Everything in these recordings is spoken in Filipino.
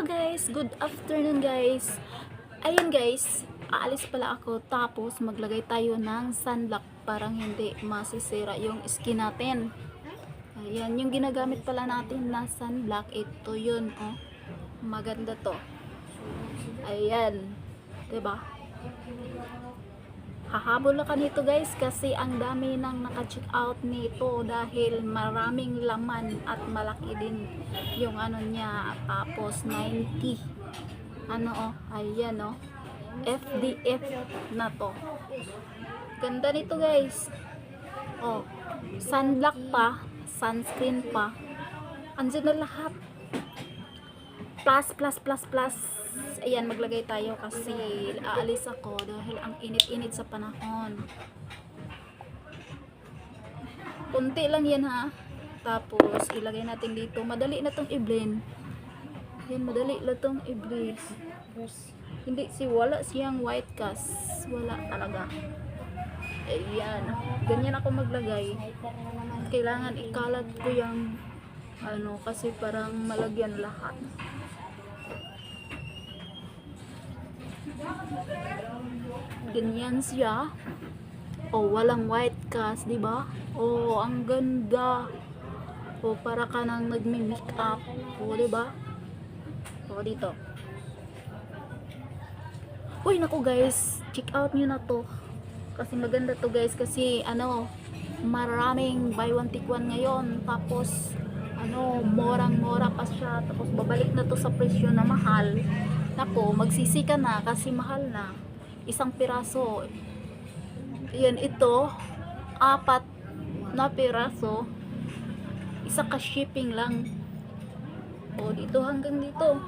Hello guys, good afternoon guys. Ayun guys, aalis pala ako tapos maglagay tayo ng sunblock parang hindi masisira yung skin natin. Ayan, yung ginagamit pala natin na sunblock, ito yun, oh. Maganda to. Ayan. ba? Hahabol ako nito guys kasi ang dami nang naka-check out nito dahil maraming laman at malaki din yung ano niya. Tapos 90 ano oh ayan oh. FDF na to. Ganda nito guys. Oh sunblock pa sunscreen pa. Andyan na lahat plus plus plus plus. Ayan maglagay tayo kasi aalis ako dahil ang init-init sa panahon. Kunti lang yan ha? Tapos ilagay natin dito. Madali na tong i-blend. Yan madali na tong i-blend. Hindi si wala siyang white cast. Wala talaga. Ayan. Ganyan ako maglagay. Kailangan ikalat ko yung ano kasi parang malagyan lahat ganyan siya. Oh walang white cast di ba? Oh ang ganda. Oh para ka nang nagme-make up. Di ba? Oh dito. Uy naku guys. Check out nyo na to. Kasi maganda to guys. Kasi ano maraming buy one take one ngayon. Tapos ano morang mora pa siya. Tapos babalik na to sa presyo na mahal nako magsisi ka na kasi mahal na. Isang piraso. Yan ito apat na piraso. Isa ka shipping lang. O dito hanggang dito.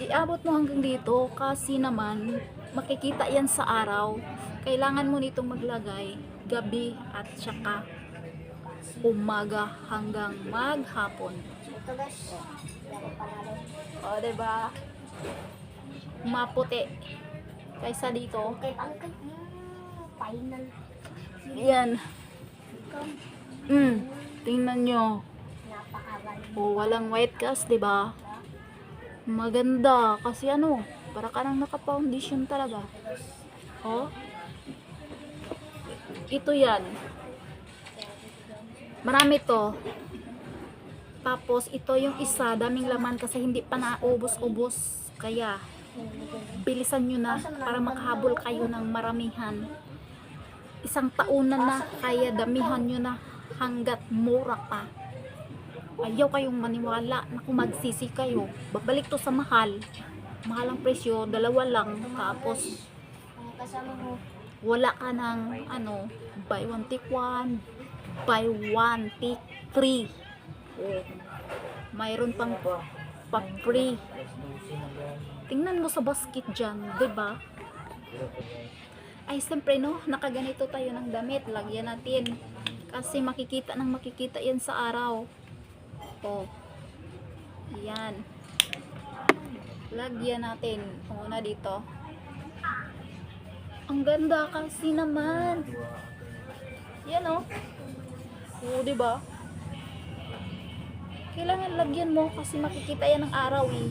Iabot mo hanggang dito kasi naman makikita yan sa araw. Kailangan mo nitong maglagay gabi at saka umaga hanggang maghapon O diba? Maputi. Kaysa dito. Okay, angkat. Mm, final. yan. Mm, tingnan nyo. O walang white cast diba? Maganda. Kasi ano para ka nang naka foundation talaga. Oh ito yan. Marami to tapos ito yung isa daming laman kasi hindi pa naubos-ubos. Kaya bilisan nyo na para makahabol kayo ng maramihan. Isang taunan na kaya damihan nyo na hanggat mura pa. Ayaw kayong maniwala na kung magsisi kayo. Babalik to sa mahal. Mahal ang presyo dalawa lang. Tapos wala ka ng ano buy one take one. Buy one take three mayroon pang pa free tingnan mo sa basket dyan ba diba? ay siyempre no nakaganito tayo ng damit lagyan natin kasi makikita ng makikita yan sa araw oh yan lagyan natin una dito ang ganda kasi naman. Yan oh. Oo, di ba? Kailangan lagyan mo kasi makikita yan ng araw eh.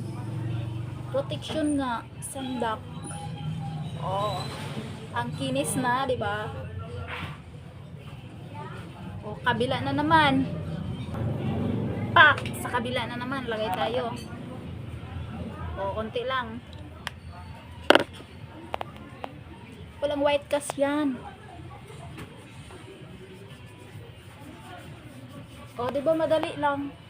Protection nga, sunblock. Oh. Ang kinis na, di ba? O, kabila na naman. Pak! Sa kabila na naman, lagay tayo. O, konti lang. Walang white cast yan. O, di ba madali lang?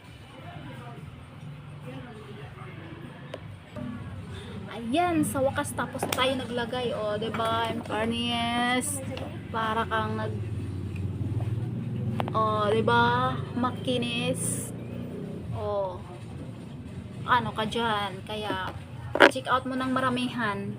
Ayan, sa wakas tapos tayo naglagay. O, di ba? Ang fairness. Para kang nag O, di ba? Makinis. O, ano ka dyan? Kaya, check out mo ng maramihan